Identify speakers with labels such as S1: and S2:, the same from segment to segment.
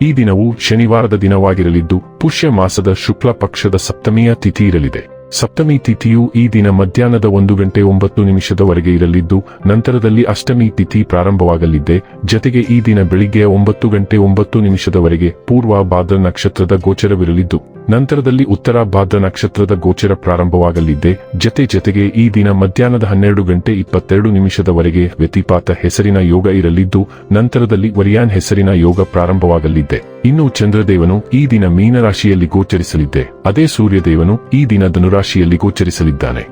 S1: ಈ ದಿನವು ಶನಿವಾರದ ದಿನವಾಗಿರಲಿದ್ದು ಪುಷ್ಯ ಮಾಸದ ಶುಕ್ಲ ಪಕ್ಷದ ಸಪ್ತಮಿಯ ತಿಥಿ ಇರಲಿದೆ ಸಪ್ತಮಿ ತಿಥಿಯು ಈ ದಿನ ಮಧ್ಯಾಹ್ನದ ಒಂದು ಗಂಟೆ ಒಂಬತ್ತು ನಿಮಿಷದವರೆಗೆ ಇರಲಿದ್ದು, ನಂತರದಲ್ಲಿ ಅಷ್ಟಮಿ ತಿಥಿ ಪ್ರಾರಂಭವಾಗಲಿದೆ. ಜತೆಗೆ ಈ ದಿನ ಬೆಳಿಗ್ಗೆ ಒಂಬತ್ತು ಗಂಟೆ ಒಂಬತ್ತು ನಿಮಿಷದವರೆಗೆ ಪೂರ್ವ ಭಾದ್ರ ನಕ್ಷತ್ರದ ಗೋಚರವಿರಲಿದ್ದು, ನಂತರದಲ್ಲಿ ಉತ್ತರ ಭಾದ್ರ ನಕ್ಷತ್ರದ ಗೋಚರ ಪ್ರಾರಂಭವಾಗಲಿದೆ. ಜತೆ ಜತೆಗೆ ಈ ದಿನ ಮಧ್ಯಾಹ್ನದ ಹನ್ನೆರಡು ಗಂಟೆ ಇಪ್ಪತ್ತೆರಡು ನಿಮಿಷದವರೆಗೆ ವ್ಯತಿಪಾತ ಹೆಸರಿನ ಯೋಗ ಇರಲಿದ್ದು, ನಂತರದಲ್ಲಿ ವರಿಯಾನ್ ಹೆಸರಿನ ಯೋಗ ಪ್ರಾರಂಭವಾಗಲಿದೆ. ಇನ್ನು ಚಂದ್ರದೇವನು ಈ ದಿನ ಮೀನರಾಶಿಯಲ್ಲಿ ಗೋಚರಿಸಲಿದ್ದೆ. ಅದೇ ಸೂರ್ಯದೇವನು ಈ ದಿನ ಧನುರಾಶಿಯಲ್ಲಿ ಗೋಚರಿಸಲಿದ್ದಾನೆ.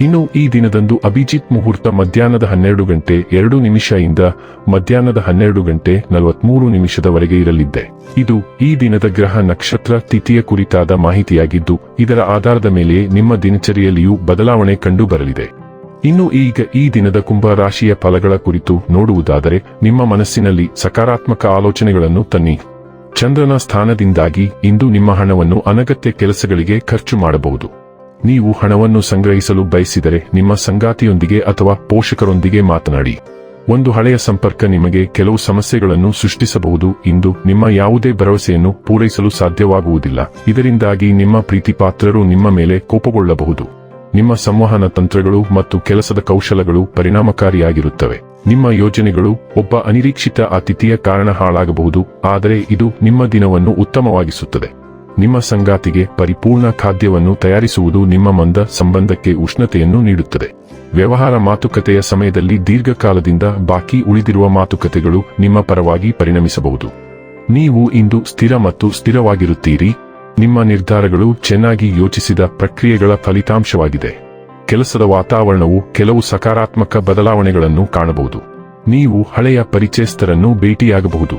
S1: ಇನ್ನು ಈ ದಿನದಂದು ಅಭಿಜಿತ್ ಮುಹೂರ್ತ ಮಧ್ಯಾಹ್ನದ ಹನ್ನೆರಡು ಗಂಟೆ ಎರಡು ನಿಮಿಷದಿಂದ ಮಧ್ಯಾಹ್ನದ ಹನ್ನೆರಡು ಗಂಟೆ ನಲವತ್ಮೂರು ನಿಮಿಷದವರೆಗೆ ಇರಲಿದ್ದೆ. ಇದು ಈ ದಿನದ ಗ್ರಹ ನಕ್ಷತ್ರ ತಿಥಿಯ ಕುರಿತಾದ ಮಾಹಿತಿಯಾಗಿದ್ದು, ಇದರ ಆಧಾರದ ಮೇಲೆ ನಿಮ್ಮ ದಿನಚರಿಯಲ್ಲಿಯೂ ಬದಲಾವಣೆ ಕಂಡು ಬರಲಿದೆ ಇನ್ನು ಈಗ ಈ ದಿನದ ಕುಂಭ ರಾಶಿಯ ಫಲಗಳ ಕುರಿತು ನೋಡುವುದಾದರೆ, ನಿಮ್ಮ ಮನಸ್ಸಿನಲ್ಲಿ ಸಕಾರಾತ್ಮಕ ಆಲೋಚನೆಗಳನ್ನು ತನ್ನಿ. ಚಂದ್ರನ ಸ್ಥಾನದಿಂದಾಗಿ ಇಂದು ನಿಮ್ಮ ಹಣವನ್ನು ಅನಗತ್ಯ ಕೆಲಸಗಳಿಗೆ ಖರ್ಚು ಮಾಡಬಹುದು. ನೀವು ಹಣವನ್ನು ಸಂಗ್ರಹಿಸಲು ಬಯಸಿದರೆ ನಿಮ್ಮ ಸಂಗಾತಿಯೊಂದಿಗೆ ಅಥವಾ ಪೋಷಕರೊಂದಿಗೆ ಮಾತನಾಡಿ. ಒಂದು ಹಳೆಯ ಸಂಪರ್ಕ ನಿಮಗೆ ಕೆಲವು ಸಮಸ್ಯೆಗಳನ್ನು ಸೃಷ್ಟಿಸಬಹುದು. ಇಂದು ನಿಮ್ಮ ಯಾವುದೇ ಭರವಸೆಯನ್ನು ಪೂರೈಸಲು ಸಾಧ್ಯವಾಗುವುದಿಲ್ಲ. ಇದರಿಂದಾಗಿ ನಿಮ್ಮ ಪ್ರೀತಿಪಾತ್ರರು ನಿಮ್ಮ ಮೇಲೆ ಕೋಪಗೊಳ್ಳಬಹುದು. ನಿಮ್ಮ ಸಂವಹನ ತಂತ್ರಗಳು ಮತ್ತು ಕೆಲಸದ ಕೌಶಲಗಳು ಪರಿಣಾಮಕಾರಿಯಾಗಿರುತ್ತವೆ. ನಿಮ್ಮ ಯೋಜನೆಗಳು ಒಬ್ಬ ಅನಿರೀಕ್ಷಿತ ಅತಿಥಿಯ ಕಾರಣ ಹಾಳಾಗಬಹುದು, ಆದರೆ ಇದು ನಿಮ್ಮ ದಿನವನ್ನು ಉತ್ತಮವಾಗಿಸುತ್ತದೆ. ನಿಮ್ಮ ಸಂಗಾತಿಗೆ ಪರಿಪೂರ್ಣ ಖಾದ್ಯವನ್ನು ತಯಾರಿಸುವುದು ನಿಮ್ಮ ಮಂದ ಸಂಬಂಧಕ್ಕೆ ಉಷ್ಣತೆಯನ್ನು ನೀಡುತ್ತದೆ. ವ್ಯವಹಾರ ಮಾತುಕತೆಯ ಸಮಯದಲ್ಲಿ ದೀರ್ಘಕಾಲದಿಂದ ಬಾಕಿ ಉಳಿದಿರುವ ಮಾತುಕತೆಗಳು ನಿಮ್ಮ ಪರವಾಗಿ ಪರಿಣಮಿಸಬಹುದು. ನೀವು ಇಂದು ಸ್ಥಿರ ಮತ್ತು ಸ್ಥಿರವಾಗಿರುತ್ತೀರಿ. ನಿಮ್ಮ ನಿರ್ಧಾರಗಳು ಚೆನ್ನಾಗಿ ಯೋಚಿಸಿದ ಪ್ರಕ್ರಿಯೆಗಳ ಫಲಿತಾಂಶವಾಗಿದೆ. ಕೆಲಸದ ವಾತಾವರಣವು ಕೆಲವು ಸಕಾರಾತ್ಮಕ ಬದಲಾವಣೆಗಳನ್ನು ಕಾಣಬಹುದು. ನೀವು ಹಳೆಯ ಪರಿಚಯಸ್ಥರನ್ನು ಭೇಟಿಯಾಗಬಹುದು.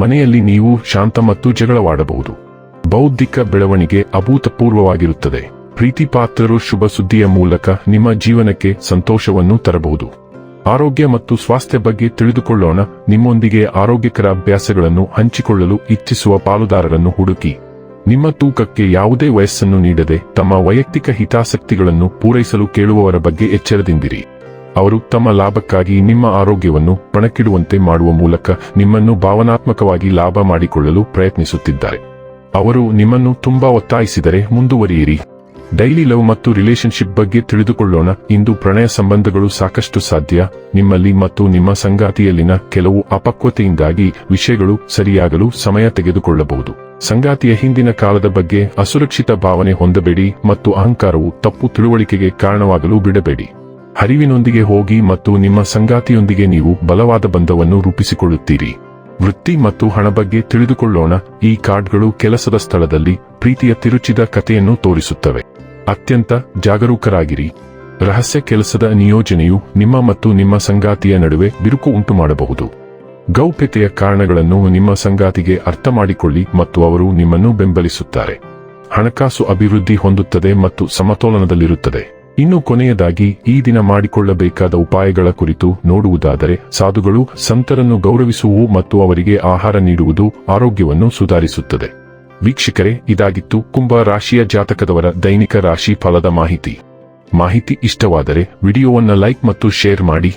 S1: ಮನೆಯಲ್ಲಿ ನೀವು ಶಾಂತ ಮತ್ತು ಜಗಳವಾಡಬಹುದು. ಬೌದ್ಧಿಕ ಬೆಳವಣಿಗೆ ಅಭೂತಪೂರ್ವವಾಗಿರುತ್ತದೆ. ಪ್ರೀತಿಪಾತ್ರರು ಶುಭ ಸುದ್ದಿಯ ಮೂಲಕ ನಿಮ್ಮ ಜೀವನಕ್ಕೆ ಸಂತೋಷವನ್ನು ತರಬಹುದು. ಆರೋಗ್ಯ ಮತ್ತು ಸ್ವಾಸ್ಥ್ಯ ಬಗ್ಗೆ ತಿಳಿದುಕೊಳ್ಳೋಣ. ನಿಮ್ಮೊಂದಿಗೆ ಆರೋಗ್ಯಕರ ಅಭ್ಯಾಸಗಳನ್ನು ಹಂಚಿಕೊಳ್ಳಲು ಇಚ್ಛಿಸುವ ಪಾಲುದಾರರನ್ನು ಹುಡುಕಿ. ನಿಮ್ಮ ತೂಕಕ್ಕೆ ಯಾವುದೇ ವಯಸ್ಸನ್ನು ನೀಡದೆ ತಮ್ಮ ವೈಯಕ್ತಿಕ ಹಿತಾಸಕ್ತಿಗಳನ್ನು ಪೂರೈಸಲು ಕೇಳುವವರ ಬಗ್ಗೆ ಎಚ್ಚರದಿಂದಿರಿ. ಅವರು ತಮ್ಮ ಲಾಭಕ್ಕಾಗಿ ನಿಮ್ಮ ಆರೋಗ್ಯವನ್ನು ಪಣಕ್ಕಿಡುವಂತೆ ಮಾಡುವ ಮೂಲಕ ನಿಮ್ಮನ್ನು ಭಾವನಾತ್ಮಕವಾಗಿ ಲಾಭ ಮಾಡಿಕೊಳ್ಳಲು ಪ್ರಯತ್ನಿಸುತ್ತಿದ್ದಾರೆ. ಅವರು ನಿಮ್ಮನ್ನು ತುಂಬಾ ಒತ್ತಾಯಿಸಿದರೆ ಮುಂದುವರಿಯಿರಿ. ಡೈಲಿ ಲವ್ ಮತ್ತು ರಿಲೇಶನ್ಶಿಪ್ ಬಗ್ಗೆ ತಿಳಿದುಕೊಳ್ಳೋಣ. ಇಂದು ಪ್ರಣಯ ಸಂಬಂಧಗಳು ಸಾಕಷ್ಟು ಸಾಧ್ಯ. ನಿಮ್ಮಲ್ಲಿ ಮತ್ತು ನಿಮ್ಮ ಸಂಗಾತಿಯಲ್ಲಿನ ಕೆಲವು ಅಪಕ್ವತೆಯಿಂದಾಗಿ ವಿಷಯಗಳು ಸರಿಯಾಗಲು ಸಮಯ ತೆಗೆದುಕೊಳ್ಳಬಹುದು. ಸಂಗಾತಿಯ ಹಿಂದಿನ ಕಾಲದ ಬಗ್ಗೆ ಅಸುರಕ್ಷಿತ ಭಾವನೆ ಹೊಂದಬೇಡಿ ಮತ್ತು ಅಹಂಕಾರವು ತಪ್ಪು ತಿಳುವಳಿಕೆಗೆ ಕಾರಣವಾಗಲು ಬಿಡಬೇಡಿ. ಹರಿವಿನೊಂದಿಗೆ ಹೋಗಿ ಮತ್ತು ನಿಮ್ಮ ಸಂಗಾತಿಯೊಂದಿಗೆ ನೀವು ಬಲವಾದ ಬಂಧವನ್ನು ರೂಪಿಸಿಕೊಳ್ಳುತ್ತೀರಿ. ವೃತ್ತಿ ಮತ್ತು ಹಣ ಬಗ್ಗೆ ತಿಳಿದುಕೊಳ್ಳೋಣ. ಈ ಕಾರ್ಡ್ಗಳು ಕೆಲಸದ ಸ್ಥಳದಲ್ಲಿ ಪ್ರೀತಿಯ ತಿರುಚಿದ ಕಥೆಯನ್ನು ತೋರಿಸುತ್ತವೆ. ಅತ್ಯಂತ ಜಾಗರೂಕರಾಗಿರಿ. ರಹಸ್ಯ ಕೆಲಸದ ನಿಯೋಜನೆಯು ನಿಮ್ಮ ಮತ್ತು ನಿಮ್ಮ ಸಂಗಾತಿಯ ನಡುವೆ ಬಿರುಕು ಉಂಟುಮಾಡಬಹುದು. ಗೌಪ್ಯತೆಯ ಕಾರಣಗಳನ್ನು ನಿಮ್ಮ ಸಂಗಾತಿಗೆ ಅರ್ಥ ಮಾಡಿಕೊಳ್ಳಿ ಮತ್ತು ಅವರು ನಿಮ್ಮನ್ನು ಬೆಂಬಲಿಸುತ್ತಾರೆ. ಹಣಕಾಸು ಅಭಿವೃದ್ಧಿ ಹೊಂದುತ್ತದೆ ಮತ್ತು ಸಮತೋಲನದಲ್ಲಿರುತ್ತದೆ. ಇನ್ನು ಕೊನೆಯದಾಗಿ, ಈ ದಿನ ಮಾಡಿಕೊಳ್ಳಬೇಕಾದ ಉಪಾಯಗಳ ಕುರಿತು ನೋಡುವುದಾದರೆ, ಸಾಧುಗಳು ಸಂತರನ್ನು ಗೌರವಿಸುವು ಮತ್ತು ಅವರಿಗೆ ಆಹಾರ ನೀಡುವುದು ಆರೋಗ್ಯವನ್ನು ಸುಧಾರಿಸುತ್ತದೆ. ವೀಕ್ಷಕರೇ, ಇದಾಗಿತ್ತು ಕುಂಭ ರಾಶಿಯ ಜಾತಕದವರ ದೈನಿಕ ರಾಶಿ ಫಲದ ಮಾಹಿತಿ. ಮಾಹಿತಿ ಇಷ್ಟವಾದರೆ, ವಿಡಿಯೋವನ್ನು ಲೈಕ್ ಮತ್ತು ಶೇರ್ ಮಾಡಿ.